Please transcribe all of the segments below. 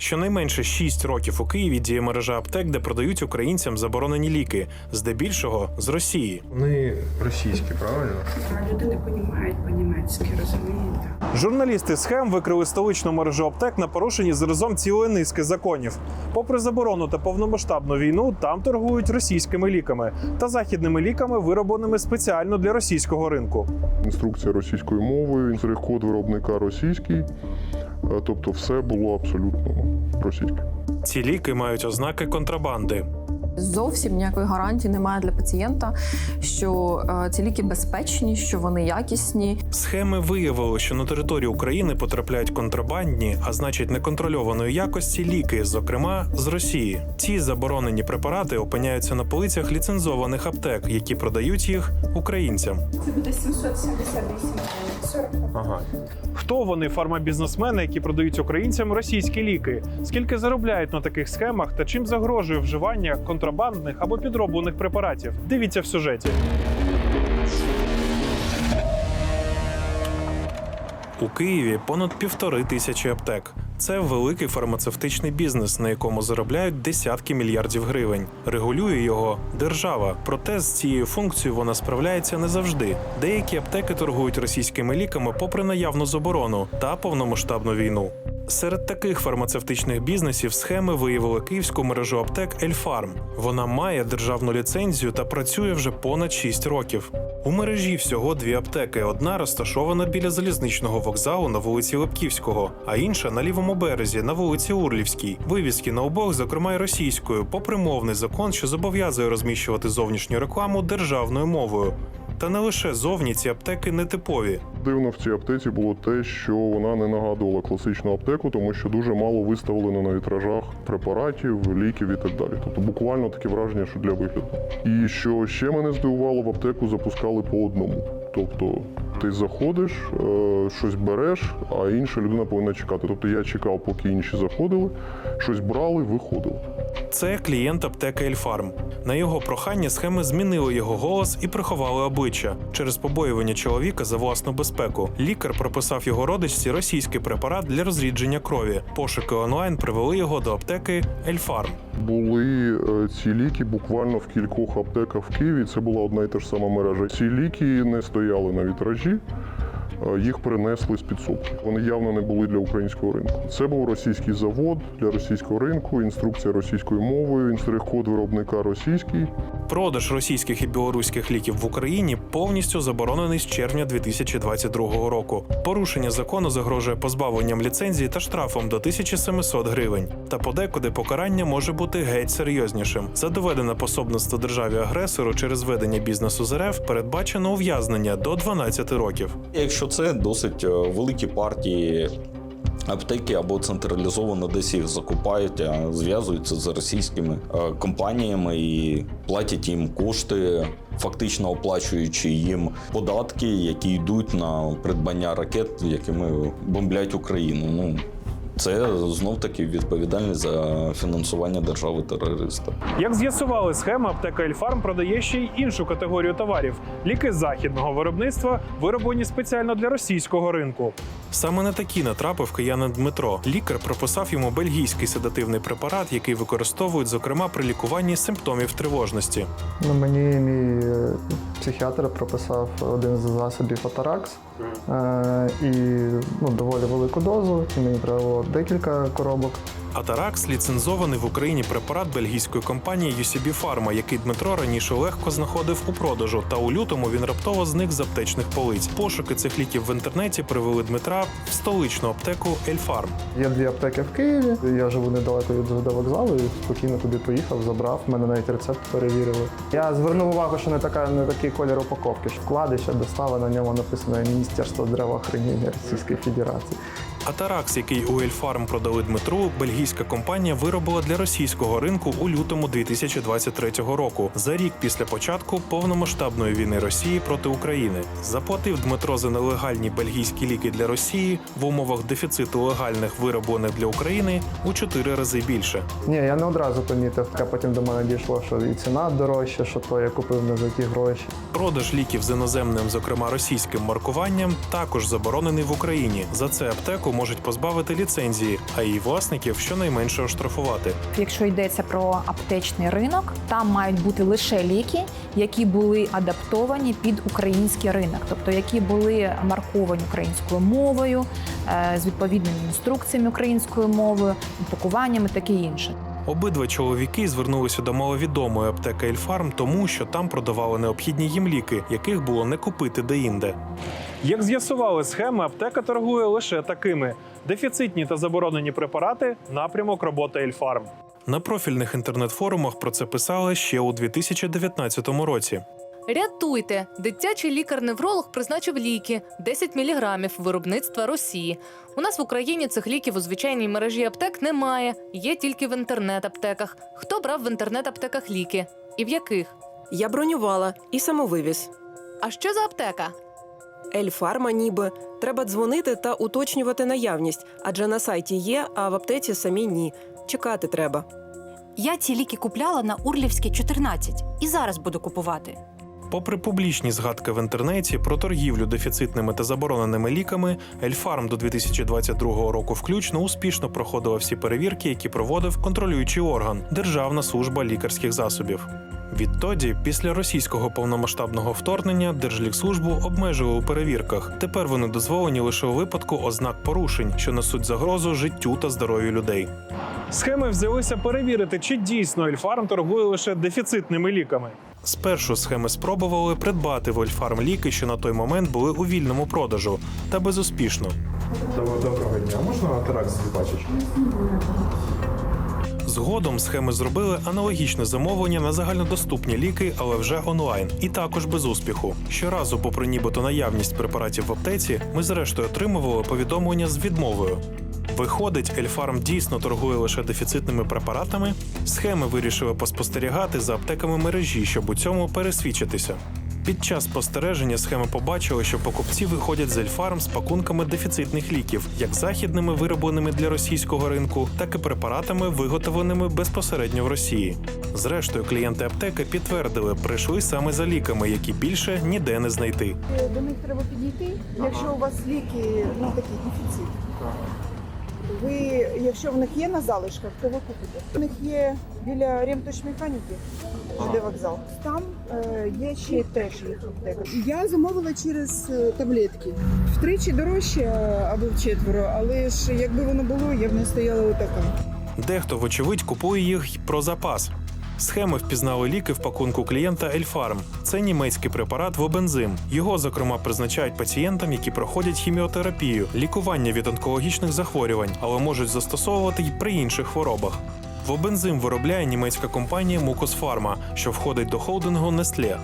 Щонайменше 6 років у Києві діє мережа аптек, де продають українцям заборонені ліки, здебільшого з Росії. Вони російські, правильно? Люди не розуміють по-німецьки, розумієте? Журналісти схем викрили столичну мережу аптек на порушенні заразом цілої низки законів. Попри заборону та повномасштабну війну, там торгують російськими ліками та західними ліками, виробленими спеціально для російського ринку. Інструкція російською мовою, код виробника російський. Е, Тобто все було абсолютно російське. Ці ліки мають ознаки контрабанди. Зовсім ніякої гарантії немає для пацієнта, що е, ці ліки безпечні, що вони якісні. Схеми виявили, що на територію України потрапляють контрабандні, а значить неконтрольованої якості ліки, зокрема з Росії. Ці заборонені препарати опиняються на полицях ліцензованих аптек, які продають їх українцям. Це буде 778 гривень. 40 Ага. Хто вони, фармабізнесмени, які продають українцям російські ліки? Скільки заробляють на таких схемах та чим загрожує вживання контрабандних або підроблених препаратів? Дивіться в сюжеті. У Києві понад півтори тисячі аптек. Це великий фармацевтичний бізнес, на якому заробляють десятки мільярдів гривень. Регулює його держава. Проте з цією функцією вона справляється не завжди. Деякі аптеки торгують російськими ліками попри наявну заборону та повномасштабну війну. Серед таких фармацевтичних бізнесів схеми виявили київську мережу аптек Ельфарм. Вона має державну ліцензію та працює вже понад 6 років. У мережі всього дві аптеки. Одна розташована біля залізничного вокзалу на вулиці Лепківського, а інша на лівому березі на вулиці Урлівській. Вивіски на обох, зокрема й російською, попри мовний закон, що зобов'язує розміщувати зовнішню рекламу державною мовою. Та не лише зовні ці аптеки нетипові. Дивно в цій аптеці було те, що вона не нагадувала класичну аптеку, тому що дуже мало виставлено на вітражах препаратів, ліків і так далі. Тобто буквально таке враження, що для вигляду. І що ще мене здивувало, в аптеку запускали по одному. Тобто ти заходиш, е, щось береш, а інша людина повинна чекати. Тобто я чекав, поки інші заходили, щось брали, виходили. Це клієнт аптеки Ельфарм. На його прохання схеми змінили його голос і приховали обличчя через побоювання чоловіка за власну безпеку. Лікар прописав його родичці російський препарат для розрідження крові. Пошуки онлайн привели його до аптеки Ельфарм. Були е, ці ліки буквально в кількох аптеках в Києві. Це була одна і та ж сама мережа. Ці ліки не стояли на вітражі. Їх принесли з підсобки. Вони явно не були для українського ринку. Це був російський завод для російського ринку, інструкція російською мовою, код виробника російський. Продаж російських і білоруських ліків в Україні повністю заборонений з червня 2022 року. Порушення закону загрожує позбавленням ліцензії та штрафом до 1700 гривень. Та подекуди покарання може бути геть серйознішим. За доведене пособництво державі агресору через ведення бізнесу з РФ передбачено ув'язнення до 12 років. Якщо це досить е, великі партії аптеки або централізовано десь їх закупають, а зв'язуються з російськими е, компаніями і платять їм кошти, фактично оплачуючи їм податки, які йдуть на придбання ракет, якими бомблять Україну. Ну це знов таки відповідальність за фінансування держави терориста. Як з'ясували, схема аптека Ельфарм продає ще й іншу категорію товарів ліки західного виробництва, вироблені спеціально для російського ринку. Саме на такі натрапив киянин Дмитро. Лікар прописав йому бельгійський седативний препарат, який використовують, зокрема, при лікуванні симптомів тривожності. Ну, мені мій е, психіатр прописав один з засобів Атаракс е, і ну, доволі велику дозу. І мені треба було декілька коробок. Атаракс ліцензований в Україні препарат бельгійської компанії UCB Pharma, який Дмитро раніше легко знаходив у продажу. Та у лютому він раптово зник з аптечних полиць. Пошуки цих ліків в інтернеті привели Дмитра в столичну аптеку Ельфарм. Є дві аптеки в Києві. Я живу недалеко від ЗГД вокзалу і спокійно туди поїхав, забрав. Мене навіть рецепт перевірили. Я звернув увагу, що не така не такий колір упаковки. що Вкладище достава на ньому написано Міністерство здравоохранення Російської Федерації. Атаракс, який у Ельфарм продали Дмитру, бельгійська компанія виробила для російського ринку у лютому 2023 року, за рік після початку повномасштабної війни Росії проти України. Заплатив Дмитро за нелегальні бельгійські ліки для Росії в умовах дефіциту легальних вироблених для України у чотири рази більше. Ні, я не одразу помітив. А потім до мене дійшло, що і ціна дорожча, що то я купив не за ті гроші. Продаж ліків з іноземним, зокрема російським маркуванням, також заборонений в Україні. За це аптеку можуть позбавити ліцензії, а її власників щонайменше оштрафувати. Якщо йдеться про аптечний ринок, там мають бути лише ліки, які були адаптовані під український ринок, тобто які були марковані українською мовою е, з відповідними інструкціями українською мовою, упакуваннями таке інше. Обидва чоловіки звернулися до маловідомої аптеки Ельфарм, тому що там продавали необхідні їм ліки, яких було не купити деінде. Як з'ясували схеми, аптека торгує лише такими: дефіцитні та заборонені препарати, напрямок роботи Ельфарм. На профільних інтернет-форумах про це писали ще у 2019 році. Рятуйте! Дитячий лікар-невролог призначив ліки 10 мг виробництва Росії. У нас в Україні цих ліків у звичайній мережі аптек немає, є тільки в інтернет-аптеках. Хто брав в інтернет-аптеках ліки? І в яких? Я бронювала і самовивіз. А що за аптека? Ельфарма ніби. Треба дзвонити та уточнювати наявність, адже на сайті є, а в аптеці самі ні. Чекати треба. Я ці ліки купляла на Урлівській 14 і зараз буду купувати. Попри публічні згадки в інтернеті про торгівлю дефіцитними та забороненими ліками, Ельфарм до 2022 року включно успішно проходила всі перевірки, які проводив контролюючий орган Державна служба лікарських засобів. Відтоді, після російського повномасштабного вторгнення, Держлікслужбу обмежили у перевірках. Тепер вони дозволені лише у випадку ознак порушень, що несуть загрозу життю та здоров'ю людей. Схеми взялися перевірити, чи дійсно Ельфарм торгує лише дефіцитними ліками. Спершу схеми спробували придбати в Ольфарм ліки, що на той момент були у вільному продажу, та безуспішно. Доброго дня. Можна теракс з пачечки? Згодом схеми зробили аналогічне замовлення на загальнодоступні ліки, але вже онлайн, і також без успіху. Щоразу, попри нібито наявність препаратів в аптеці, ми зрештою отримували повідомлення з відмовою. Виходить, Ельфарм дійсно торгує лише дефіцитними препаратами. Схеми вирішили поспостерігати за аптеками мережі, щоб у цьому пересвідчитися. Під час спостереження схеми побачили, що покупці виходять з Ельфарм з пакунками дефіцитних ліків, як західними, виробленими для російського ринку, так і препаратами, виготовленими безпосередньо в Росії. Зрештою, клієнти аптеки підтвердили, прийшли саме за ліками, які більше ніде не знайти. До них треба підійти, якщо у вас ліки ну, такі дефіцит. Ви, якщо в них є на залишках, то ви купите. У них є біля ремточмеханіки, де вокзал. Там е, є ще теж їх аптека. Я замовила через е, таблетки. Втричі дорожче е, або вчетверо, але ж якби воно було, я б не стояла отака. Дехто, вочевидь, купує їх про запас. Схеми впізнали ліки в пакунку клієнта Ельфарм. Це німецький препарат Вобензим. Його, зокрема, призначають пацієнтам, які проходять хіміотерапію, лікування від онкологічних захворювань, але можуть застосовувати й при інших хворобах. Вобензим виробляє німецька компанія Мукос Фарма, що входить до холдингу Nestlé.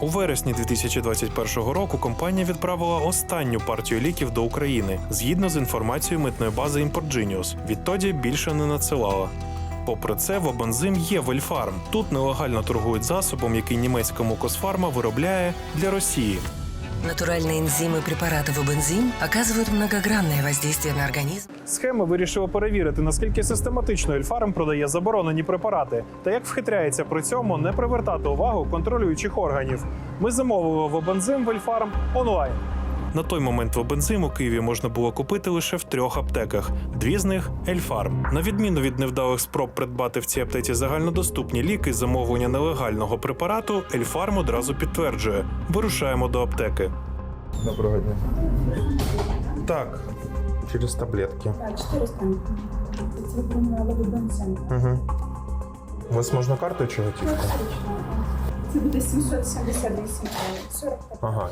У вересні 2021 року компанія відправила останню партію ліків до України згідно з інформацією митної бази Importgenius. Відтоді більше не надсилала. Попри це, Вобензим є в Ельфарм. Тут нелегально торгують засобом, який німецька Мукосфарма виробляє для Росії. Натуральные энзимы препаратов бензин оказывают многогранное воздействие на организм. Схеми вирішили перевірити, наскільки систематично Ельфарм продає заборонені препарати та як вхитряється при цьому не привертати увагу контролюючих органів. Ми замовили вобензим в Ельфарм онлайн. На той момент Вобензим у Києві можна було купити лише в трьох аптеках. Дві з них Ельфарм. На відміну від невдалих спроб придбати в цій аптеці загальнодоступні ліки, замовлення нелегального препарату, Ельфарм одразу підтверджує: вирушаємо до аптеки. Доброго дня. Так, через таблетки. 400. Це бензин. Угу. У вас можна карту чи готівку? Це буде 778 40 Ага.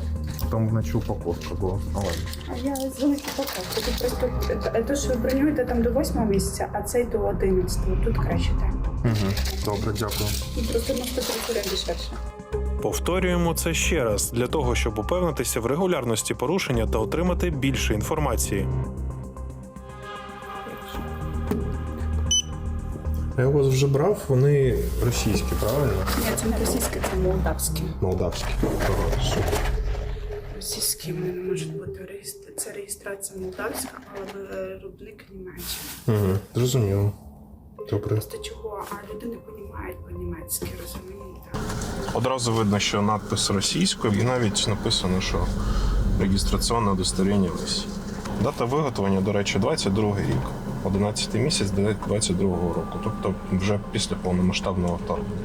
Там вночі упаковка була. А ладно. А я з великих упаковки. Тут просто те, що ви бронюєте там до 8 місяця, а цей до 11. Тут краще так. Угу. Добре, дякую. Тут просто на 130 гривень дешевше. Повторюємо це ще раз для того, щоб упевнитися в регулярності порушення та отримати більше інформації. Я у вас вже брав, вони російські, правильно? Ні, це не російське, це молдавське. Молдавські. Ага, супер. Російські вони не можуть бути реєстр... Це реєстрація молдавська, але виробник Німеччина. Угу. Зрозуміло. Добре. Просто чого? А люди не розуміють по-німецьки, розумієте? Одразу видно, що надпис російською, і навіть написано, що реєстраційне удостоверення Росії. Дата виготовлення, до речі, 22 рік, 11 місяць 22 року, тобто вже після повномасштабного вторгнення.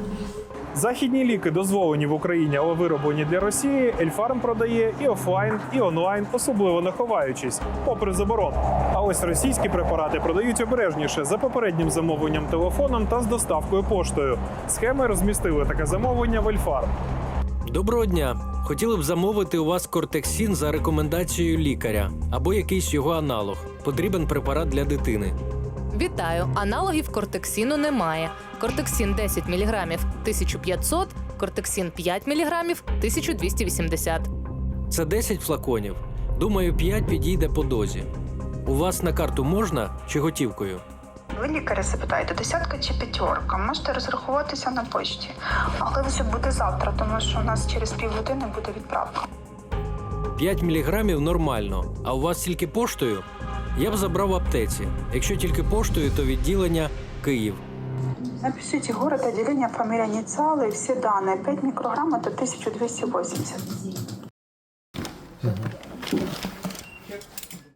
Західні ліки дозволені в Україні, але вироблені для Росії. Ельфарм продає і офлайн, і онлайн, особливо не ховаючись, попри заборону. А ось російські препарати продають обережніше за попереднім замовленням телефоном та з доставкою поштою. Схеми розмістили таке замовлення в Ельфарм. Доброго дня! Хотіли б замовити у вас кортексін за рекомендацією лікаря або якийсь його аналог. Потрібен препарат для дитини. Вітаю! Аналогів кортексіну немає. Кортексін 10 мг 1500, кортексін 5 мг 1280. Це 10 флаконів. Думаю, 5 підійде по дозі. У вас на карту можна чи готівкою? Ви лікаря запитаєте, десятка чи п'ятерка, можете розрахуватися на почті. Але вже буде завтра, тому що у нас через півгодини буде відправка. 5 міліграмів нормально, а у вас тільки поштою? Я б забрав в аптеці. Якщо тільки поштою, то відділення Київ. Напишіть город, отделение, фамилия, инициалы, все данные. 5 микрограмм это 1280.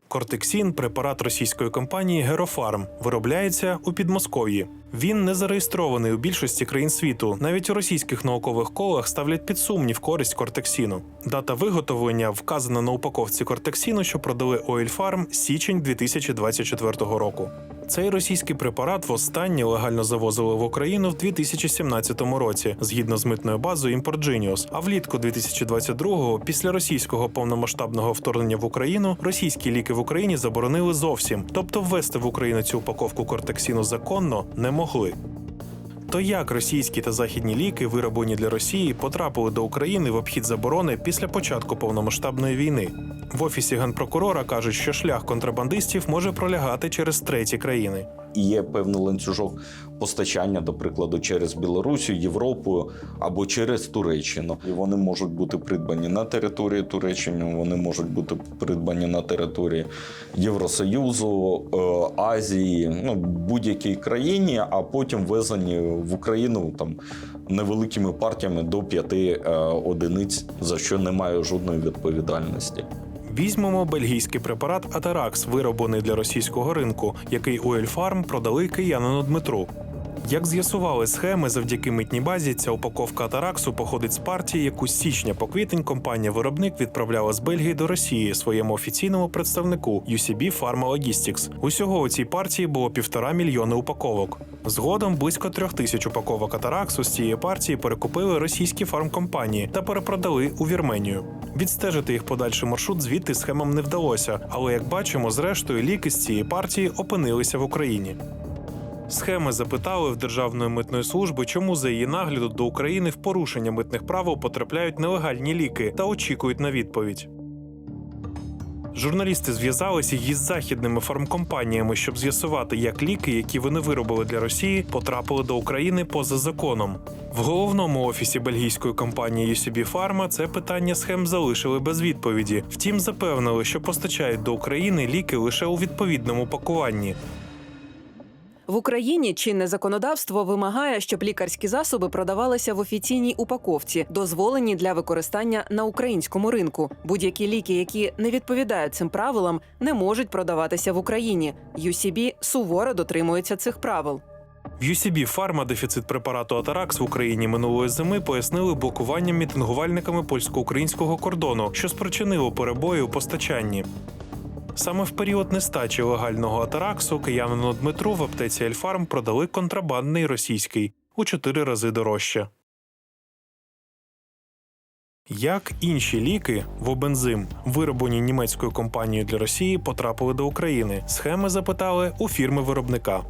Кортексін препарат російської компанії Герофарм виробляється у Підмосков'ї. Він не зареєстрований у більшості країн світу. Навіть у російських наукових колах ставлять під сумнів користь кортексіну. Дата виготовлення вказана на упаковці кортексіну, що продали Оільфарм січень 2024 року. Цей російський препарат востаннє легально завозили в Україну в 2017 році, згідно з митною базою Importgenius. А влітку 2022-го, після російського повномасштабного вторгнення в Україну, російські ліки в Україні заборонили зовсім, тобто ввести в Україну цю упаковку кортексіну законно не могли. То як російські та західні ліки, вироблені для Росії, потрапили до України в обхід заборони після початку повномасштабної війни? В офісі генпрокурора кажуть, що шлях контрабандистів може пролягати через треті країни. І є певний ланцюжок постачання, до прикладу, через Білорусю, Європу або через Туреччину. І вони можуть бути придбані на території Туреччини, вони можуть бути придбані на території Євросоюзу, е, Азії, ну будь-якій країні, а потім везені в Україну там невеликими партіями до п'яти е, одиниць, за що немає жодної відповідальності. Візьмемо бельгійський препарат Атаракс, вироблений для російського ринку, який у Ельфарм продали киянину Дмитру. Як з'ясували схеми, завдяки митній базі, ця упаковка Атараксу походить з партії, яку з січня по квітень компанія-виробник відправляла з Бельгії до Росії своєму офіційному представнику UCB Pharma Logistics. Усього у цій партії було півтора мільйони упаковок. Згодом близько трьох тисяч упаковок Атараксу з цієї партії перекупили російські фармкомпанії та перепродали у Вірменію. Відстежити їх подальший маршрут звідти схемам не вдалося, але як бачимо, зрештою ліки з цієї партії опинилися в Україні. Схеми запитали в Державної митної служби, чому за її нагляду до України в порушення митних правил потрапляють нелегальні ліки та очікують на відповідь. Журналісти зв'язалися із західними фармкомпаніями, щоб з'ясувати, як ліки, які вони виробили для Росії, потрапили до України поза законом. В головному офісі бельгійської компанії UCB Pharma це питання схем залишили без відповіді. Втім, запевнили, що постачають до України ліки лише у відповідному пакуванні. В Україні чинне законодавство вимагає, щоб лікарські засоби продавалися в офіційній упаковці, дозволені для використання на українському ринку. Будь-які ліки, які не відповідають цим правилам, не можуть продаватися в Україні. UCB суворо дотримується цих правил. В UCB Pharma дефіцит препарату Атаракс в Україні минулої зими пояснили блокуванням мітингувальниками польсько-українського кордону, що спричинило перебої у постачанні. Саме в період нестачі легального атараксу киянину Дмитру в аптеці Ельфарм продали контрабандний російський у чотири рази дорожче. Як інші ліки вобензим, вироблені німецькою компанією для Росії, потрапили до України? Схеми запитали у фірми виробника.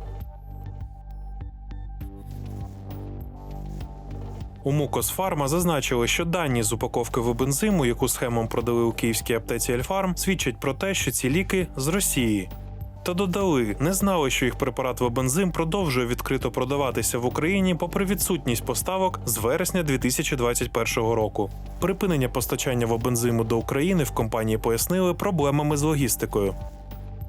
У Мукосфарма зазначили, що дані з упаковки вебензиму, яку схемом продали у київській аптеці Ельфарм, свідчать про те, що ці ліки з Росії. Та додали, не знали, що їх препарат вебензим продовжує відкрито продаватися в Україні попри відсутність поставок з вересня 2021 року. Припинення постачання вебензиму до України в компанії пояснили проблемами з логістикою.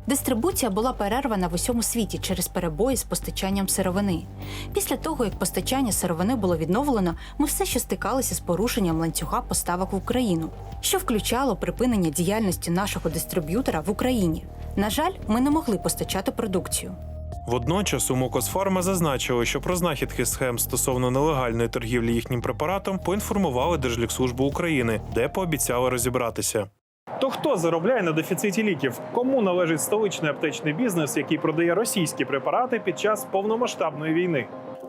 Дистрибуція була перервана в усьому світі через перебої з постачанням сировини. Після того, як постачання сировини було відновлено, ми все ще стикалися з порушенням ланцюга поставок в Україну, що включало припинення діяльності нашого дистриб'ютора в Україні. На жаль, ми не могли постачати продукцію. Водночас у Мокосфарма зазначили, що про знахідки схем стосовно нелегальної торгівлі їхнім препаратом поінформували Держлікслужбу України, де пообіцяли розібратися. То хто заробляє на дефіциті ліків? Кому належить столичний аптечний бізнес, який продає російські препарати під час повномасштабної війни?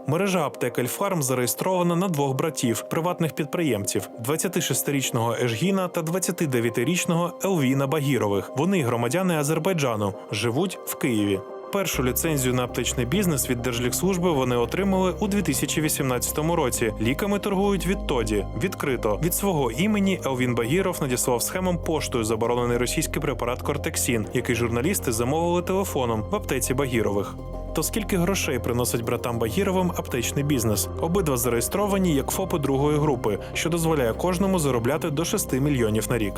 Мережа аптек Ельфарм зареєстрована на двох братів, приватних підприємців: 26-річного Ежгіна та 29-річного Елвіна Багірових. Вони громадяни Азербайджану, живуть в Києві. Першу ліцензію на аптечний бізнес від Держлікслужби вони отримали у 2018 році. Ліками торгують відтоді відкрито. Від свого імені Елвін Багіров надіслав схемам поштою заборонений російський препарат Кортексін, який журналісти замовили телефоном в аптеці Багірових. То скільки грошей приносить братам Багіровим аптечний бізнес? Обидва зареєстровані як ФОПи другої групи, що дозволяє кожному заробляти до 6 мільйонів на рік.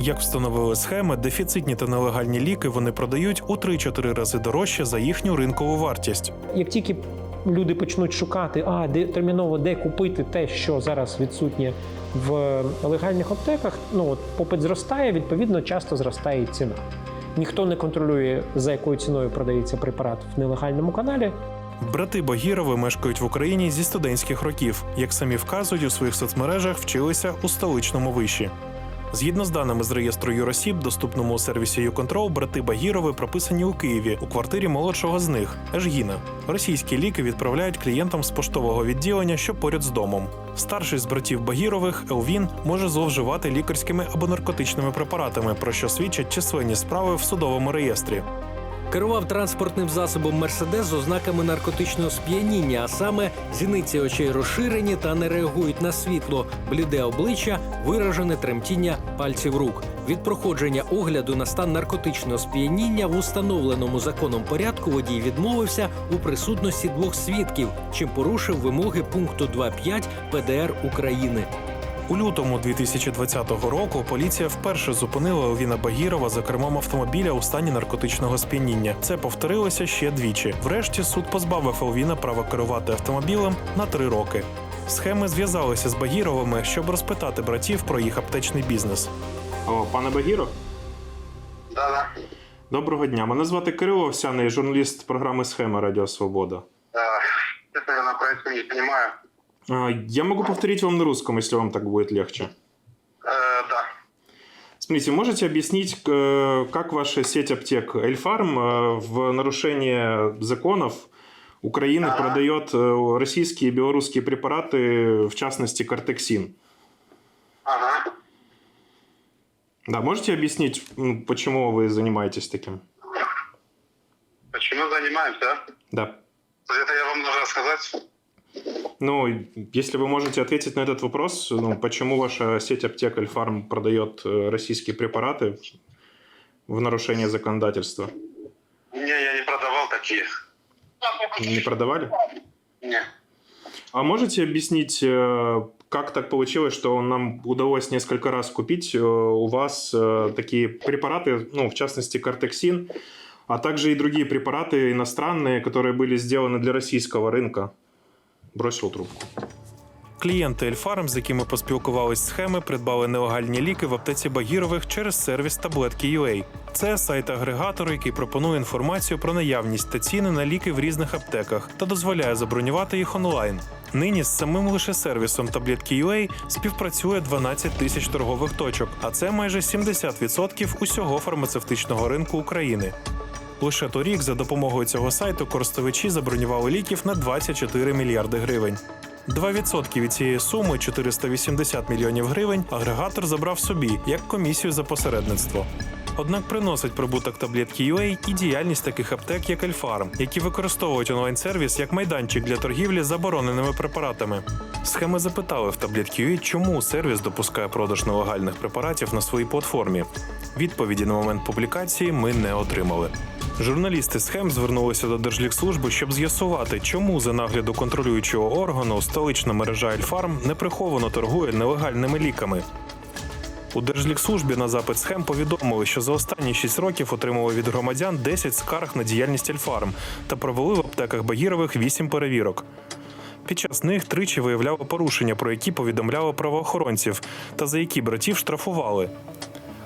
Як встановили схеми, дефіцитні та нелегальні ліки вони продають у 3-4 рази дорожче за їхню ринкову вартість. Як тільки люди почнуть шукати, а де терміново де купити те, що зараз відсутнє в легальних аптеках, ну от попит зростає, відповідно, часто зростає і ціна. Ніхто не контролює, за якою ціною продається препарат в нелегальному каналі. Брати Багірови мешкають в Україні зі студентських років. Як самі вказують у своїх соцмережах, вчилися у столичному виші. Згідно з даними з реєстру юросіб, доступному у сервісі «Юконтрол», брати Багірови прописані у Києві у квартирі молодшого з них Ежгіна. Російські ліки відправляють клієнтам з поштового відділення, що поряд з домом. Старший з братів Багірових Елвін може зловживати лікарськими або наркотичними препаратами, про що свідчать численні справи в судовому реєстрі. Керував транспортним засобом Мерседес з ознаками наркотичного сп'яніння, а саме зіниці очей розширені та не реагують на світло, бліде обличчя, виражене тремтіння пальців рук. Від проходження огляду на стан наркотичного сп'яніння в установленому законом порядку водій відмовився у присутності двох свідків, чим порушив вимоги пункту 2.5 ПДР України. У лютому 2020 року поліція вперше зупинила Елвіна Багірова за кермом автомобіля у стані наркотичного сп'яніння. Це повторилося ще двічі. Врешті суд позбавив Елвіна права керувати автомобілем на три роки. Схеми зв'язалися з Багіровими, щоб розпитати братів про їх аптечний бізнес. О, пане Багіров? Да, Доброго дня. Мене звати Кирило Овсяний, журналіст програми Схема Радіо Свобода. да. Честно, я на проекте не понимаю. А, Я могу повторить вам на русском, если вам так будет легче. Э, да. Смотрите, можете объяснить, э, как ваша сеть аптек Эльфарм э, в нарушение законов Украины продает э, российские и белорусские препараты, в частности, кортексин? Ага. Да, можете объяснить, почему вы занимаетесь таким? Почему занимаемся? Да. Это я вам должен сказать. Ну, если вы можете ответить на этот вопрос, ну, почему ваша сеть аптек Эльфарм продает э, российские препараты в нарушение законодательства? Не, я не продавал такие. Не продавали? Не. А можете объяснить, э, как так получилось, что нам удалось несколько раз купить э, у вас такие препараты, ну, в частности, кортексин, а также и другие препараты иностранные, которые были сделаны для российского рынка? Бросил трубку. Клієнти Ельфарм, з якими поспілкувались схеми, придбали нелегальні ліки в аптеці Багірових через сервіс Таблетки.UA. Це сайт-агрегатор, який пропонує інформацію про наявність та ціни на ліки в різних аптеках та дозволяє забронювати їх онлайн. Нині з самим лише сервісом Таблетки.UA співпрацює 12 тисяч торгових точок, а це майже 70% усього фармацевтичного ринку України. Лише торік за допомогою цього сайту користувачі забронювали ліків на 24 мільярди гривень. 2% від цієї суми 480 мільйонів гривень агрегатор забрав собі як комісію за посередництво. Однак приносить прибуток таблетки UA і діяльність таких аптек, як Ельфарм, які використовують онлайн-сервіс як майданчик для торгівлі забороненими препаратами. Схеми запитали в таблетки UA, чому сервіс допускає продаж нелегальних препаратів на своїй платформі. Відповіді на момент публікації ми не отримали. Журналісти схем звернулися до Держлікслужби, щоб з'ясувати, чому за нагляду контролюючого органу столична мережа Ельфарм неприховано торгує нелегальними ліками. У Держлікслужбі на запит схем повідомили, що за останні 6 років отримали від громадян 10 скарг на діяльність Ельфарм та провели в аптеках Багірових 8 перевірок. Під час них тричі виявляли порушення, про які повідомляли правоохоронців, та за які братів штрафували.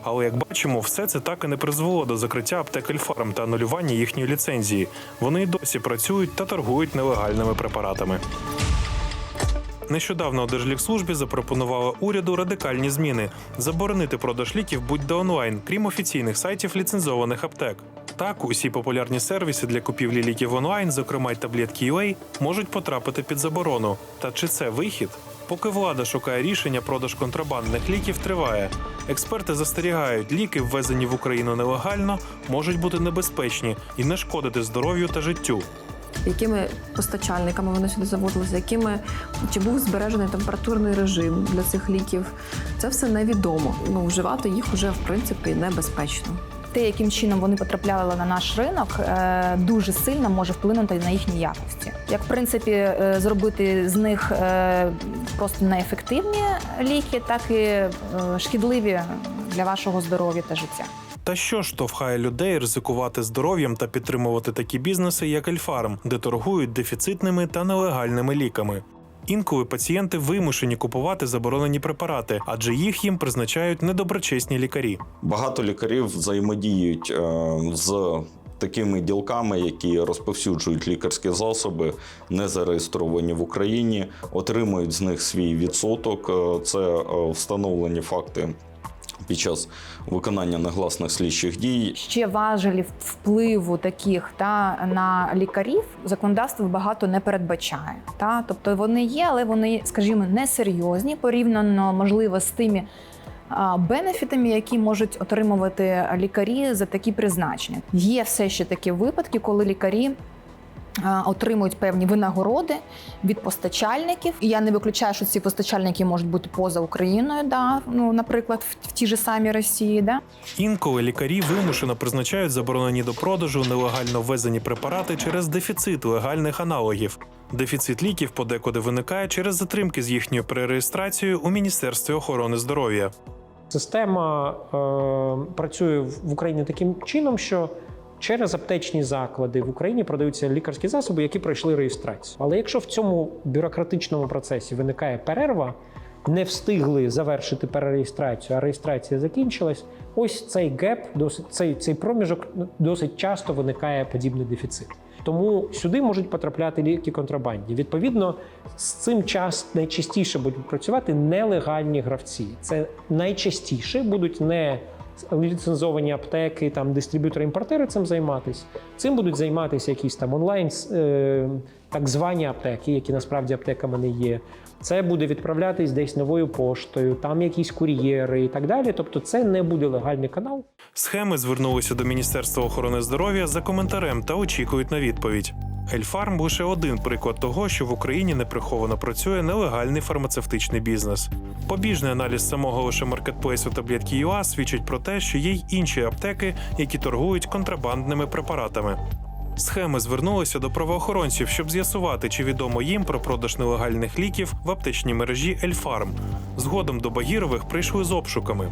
Але як бачимо, все це так і не призвело до закриття аптек Ельфарм та анулювання їхньої ліцензії. Вони й досі працюють та торгують нелегальними препаратами. Нещодавно у Держлікслужбі запропонували уряду радикальні зміни заборонити продаж ліків будь-де онлайн, крім офіційних сайтів ліцензованих аптек. Так, усі популярні сервіси для купівлі ліків онлайн, зокрема й таблетки UA, можуть потрапити під заборону. Та чи це вихід? Поки влада шукає рішення, продаж контрабандних ліків триває. Експерти застерігають, ліки, ввезені в Україну нелегально, можуть бути небезпечні і не шкодити здоров'ю та життю. Якими постачальниками вони сюди завозилися, якими чи був збережений температурний режим для цих ліків, це все невідомо. Ну вживати їх уже в принципі небезпечно. Те, яким чином вони потрапляли на наш ринок, е, дуже сильно може вплинути на їхні якості. Як в принципі е, зробити з них е, просто неефективні ліки, так і шкідливі для вашого здоров'я та життя. Та що штовхає людей ризикувати здоров'ям та підтримувати такі бізнеси, як Ельфарм, де торгують дефіцитними та нелегальними ліками? Інколи пацієнти вимушені купувати заборонені препарати, адже їх їм призначають недоброчесні лікарі. Багато лікарів взаємодіють е, з такими ділками, які розповсюджують лікарські засоби, не зареєстровані в Україні, отримують з них свій відсоток. Е, Це е, встановлені факти. Під час виконання негласних слідчих дій Ще важелів впливу таких та на лікарів законодавство багато не передбачає. Та тобто вони є, але вони, скажімо, несерйозні порівняно можливо з тими бенефітами, які можуть отримувати лікарі за такі призначення. Є все ще такі випадки, коли лікарі. А, Отримують певні винагороди від постачальників. І я не виключаю, що ці постачальники можуть бути поза Україною, да, ну, наприклад, в, в тій же самій Росії. Да. Інколи лікарі вимушено призначають заборонені до продажу нелегально ввезені препарати через дефіцит легальних аналогів. Дефіцит ліків подекуди виникає через затримки з їхньою перереєстрацією у Міністерстві охорони здоров'я. Система е, працює в Україні таким чином, що через аптечні заклади в Україні продаються лікарські засоби, які пройшли реєстрацію. Але якщо в цьому бюрократичному процесі виникає перерва, не встигли завершити перереєстрацію, а реєстрація закінчилась. Ось цей геп, досить цей, цей проміжок досить часто виникає подібний дефіцит. Тому сюди можуть потрапляти ліки контрабандні. Відповідно, з цим час найчастіше будуть працювати нелегальні гравці. Це найчастіше будуть не ліцензовані аптеки, там дистриб'ютори-імпортери цим займатися. Цим будуть займатися якісь там онлайн е, так звані аптеки, які насправді аптеками не є. Це буде відправлятись десь новою поштою, там якісь кур'єри і так далі. Тобто, це не буде легальний канал. Схеми звернулися до Міністерства охорони здоров'я за коментарем та очікують на відповідь. Ельфарм лише один приклад того, що в Україні неприховано працює нелегальний фармацевтичний бізнес. Побіжний аналіз самого лише маркетплейсу таблетки ЮА свідчить про те, що є й інші аптеки, які торгують контрабандними препаратами. Схеми звернулися до правоохоронців, щоб з'ясувати, чи відомо їм про продаж нелегальних ліків в аптечній мережі Ельфарм. Згодом до Багірових прийшли з обшуками.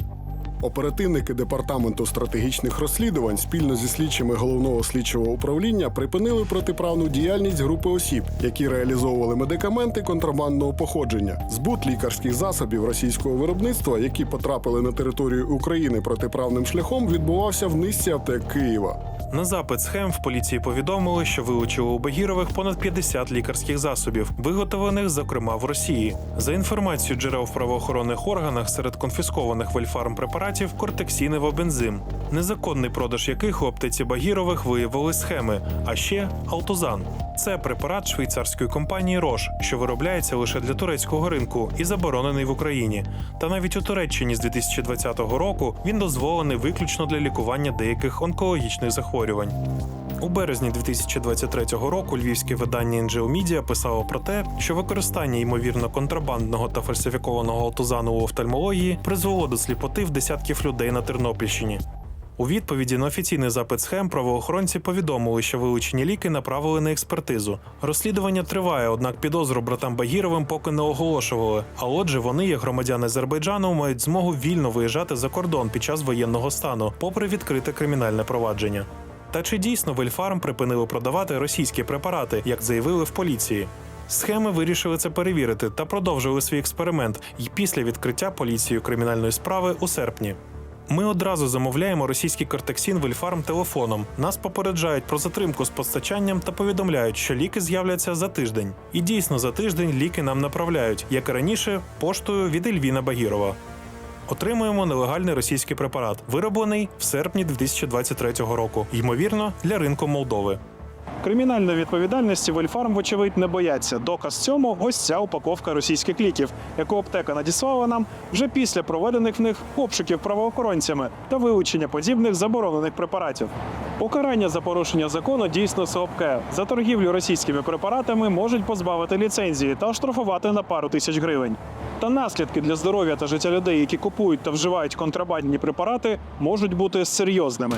Оперативники департаменту стратегічних розслідувань спільно зі слідчими головного слідчого управління припинили протиправну діяльність групи осіб, які реалізовували медикаменти контрабандного походження, збут лікарських засобів російського виробництва, які потрапили на територію України протиправним шляхом, відбувався в низці аптек Києва. На запит схем в поліції повідомили, що вилучили у Багірових понад 50 лікарських засобів, виготовлених зокрема в Росії. За інформацією джерел в правоохоронних органах, серед конфіскованих вельфарм препаратів кортексін і вобензим, незаконний продаж яких у аптеці Багірових виявили схеми, а ще алтузан. Це препарат швейцарської компанії Рош, що виробляється лише для турецького ринку і заборонений в Україні. Та навіть у Туреччині з 2020 року він дозволений виключно для лікування деяких онкологічних захворювань. У березні 2023 року львівське видання NGO Media писало про те, що використання ймовірно контрабандного та фальсифікованого алтузану у офтальмології призвело до сліпоти в десятків людей на Тернопільщині. У відповіді на офіційний запит схем правоохоронці повідомили, що вилучені ліки направили на експертизу. Розслідування триває, однак підозру братам Багіровим поки не оголошували. А отже, вони, як громадяни Азербайджану, мають змогу вільно виїжджати за кордон під час воєнного стану, попри відкрите кримінальне провадження. Та чи дійсно Вельфарм припинили продавати російські препарати, як заявили в поліції? Схеми вирішили це перевірити та продовжили свій експеримент і після відкриття поліцією кримінальної справи у серпні. Ми одразу замовляємо російський кортексін Вельфарм телефоном. Нас попереджають про затримку з постачанням та повідомляють, що ліки з'являться за тиждень. І дійсно за тиждень ліки нам направляють, як і раніше, поштою від Ельвіна Багірова. Отримуємо нелегальний російський препарат, вироблений в серпні 2023 року, ймовірно, для ринку Молдови. Кримінальної відповідальності Вельфарм, вочевидь, не бояться. Доказ цьому ось ця упаковка російських ліків, яку аптека надіслала нам вже після проведених в них обшуків правоохоронцями та вилучення подібних заборонених препаратів. Покарання за порушення закону дійсно слабке. За торгівлю російськими препаратами можуть позбавити ліцензії та штрафувати на пару тисяч гривень. Та наслідки для здоров'я та життя людей, які купують та вживають контрабандні препарати, можуть бути серйозними.